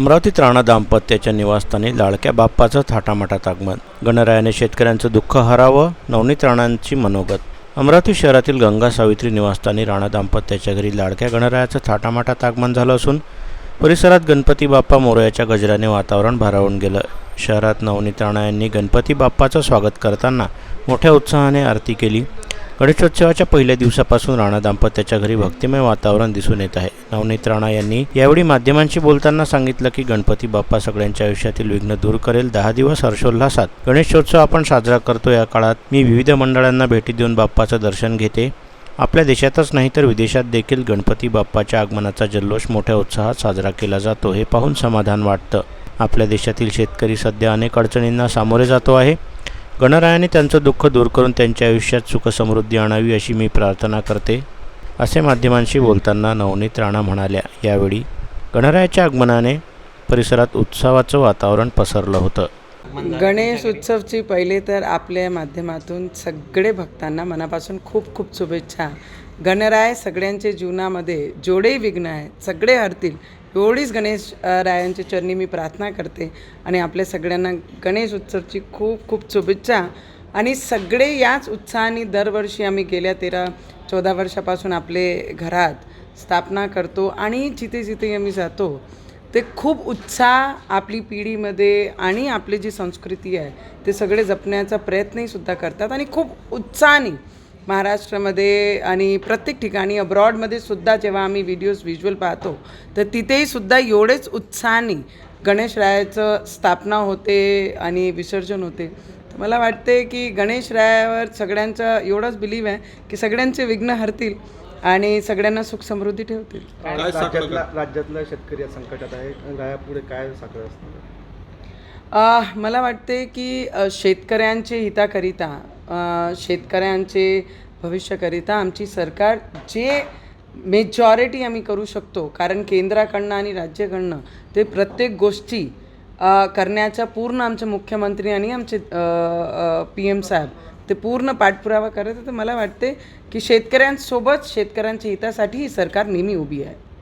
अमरावतीत राणा दाम्पत्याच्या निवासस्थानी लाडक्या बाप्पाचं थाटामाटात आगमन. गणरायाने शेतकऱ्यांचं दुःख हरावं नवनीत राणांची मनोगत. अमरावती शहरातील गंगा सावित्री निवासस्थानी राणा दाम्पत्याच्या घरी लाडक्या गणरायाचं थाटामाटात आगमन झालं असून परिसरात गणपती बाप्पा मोरयाच्या गजराने वातावरण भारावून गेलं. शहरात नवनीत राणा यांनी गणपती बाप्पाचं स्वागत करताना मोठ्या उत्साहाने आरती केली. गणेशोत्सवाच्या पहिल्या दिवसापासून राणा दाम्पत्याच्या घरी भक्तिमय वातावरण दिसून येत आहे. नवनीत राणा यांनी यावेळी माध्यमांशी बोलताना सांगितलं की गणपती बाप्पा सगळ्यांच्या आयुष्यातील विघ्न दूर करेल. दहा दिवस हर्षोल्हासात गणेशोत्सव आपण साजरा करतो या काळात मी विविध मंडळांना भेटी देऊन बाप्पाचं दर्शन घेते. आपल्या देशातच नाही तर विदेशात देखील गणपती बाप्पाच्या आगमनाचा जल्लोष मोठ्या उत्साहात साजरा केला जातो. हे पाहून समाधान वाटतं. आपल्या देशातील शेतकरी सध्या अनेक अडचणींना सामोरे जातो आहे. गणरायाने त्यांचं दुःख दूर करून त्यांच्या आयुष्यात सुखसमृद्धी आणावी अशी मी प्रार्थना करते असे माध्यमांशी बोलताना नवनीत राणा म्हणाल्या यावेळी गणरायाच्या आगमनाने परिसरात उत्सवाचं वातावरण पसरलं होतं. गणेश उत्सवची पहिले तर आपल्या माध्यमातून सगळे भक्तांना मनापासून खूप खूप शुभेच्छा. गणराय सगळ्यांच्या जीवनामध्ये जोडे विघ्न आहेत सगळे हरतील. एवढीच गणेश रायांच्या चरणी मी प्रार्थना करते आणि आपल्या सगळ्यांना गणेश उत्सवची खूप खूप शुभेच्छा. आणि सगळे याच उत्साहाने दरवर्षी आम्ही गेल्या तेरा चौदा वर्षापासून आपले घरात स्थापना करतो आणि जिथे जिथे आम्ही जातो ते खूप उत्साह आपली पिढीमध्ये आणि आपली जी संस्कृती आहे ते सगळे जपण्याचा प्रयत्नही सुद्धा करतात आणि खूप उत्साहाने महाराष्ट्रामध्ये आणि प्रत्येक ठिकाणी अब्रॉडमध्ये सुद्धा जेव्हा आम्ही व्हिडिओज व्हिज्युअल पाहतो तर तिथेही सुद्धा एवढेच उत्साहाने गणेशरायाचं स्थापना होते आणि विसर्जन होते. मला वाटते की गणेशरायावर सगळ्यांचा एवढाच बिलीव आहे की सगळ्यांचे विघ्न हरतील आणि सगळ्यांना सुख समृद्धी ठेवतील. राज्यातला राज्यातला शेतकरी या संकटात आहे. रायापुढे काय साखर असणार? अ, मला वाटते की शेतकऱ्यांचे हिताकरिता शेतकऱ्यांचे भविष्याकरिता आमची सरकार जे मेजॉरिटी आम्ही करू शकतो कारण केंद्राकडनं आणि राज्याकडनं ते प्रत्येक गोष्टी करण्याचा पूर्ण आमचे मुख्यमंत्री आणि आमचे पी एम साहेब ते पूर्ण पाठपुरावा करत आहेत. तर मला वाटते की शेतकऱ्यांसोबत शेतकऱ्यांच्या हितासाठी ही सरकार नेहमी उभी आहे